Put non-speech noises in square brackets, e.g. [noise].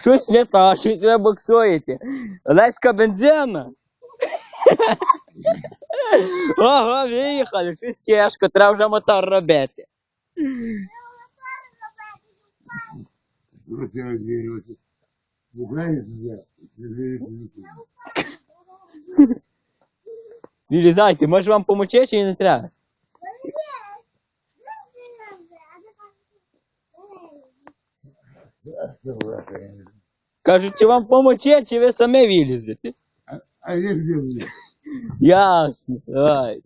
Щось не так, щось ви боксуєте. Олеська бензина. [laughs] Ого, виїхали, щось кешко, треба вже мотор робити. Вилізайте, [laughs] може вам помочи, чи не треба? Кажуть, вам помочь чи ви самі вилізете? А, а я где влез? Ясно, давай.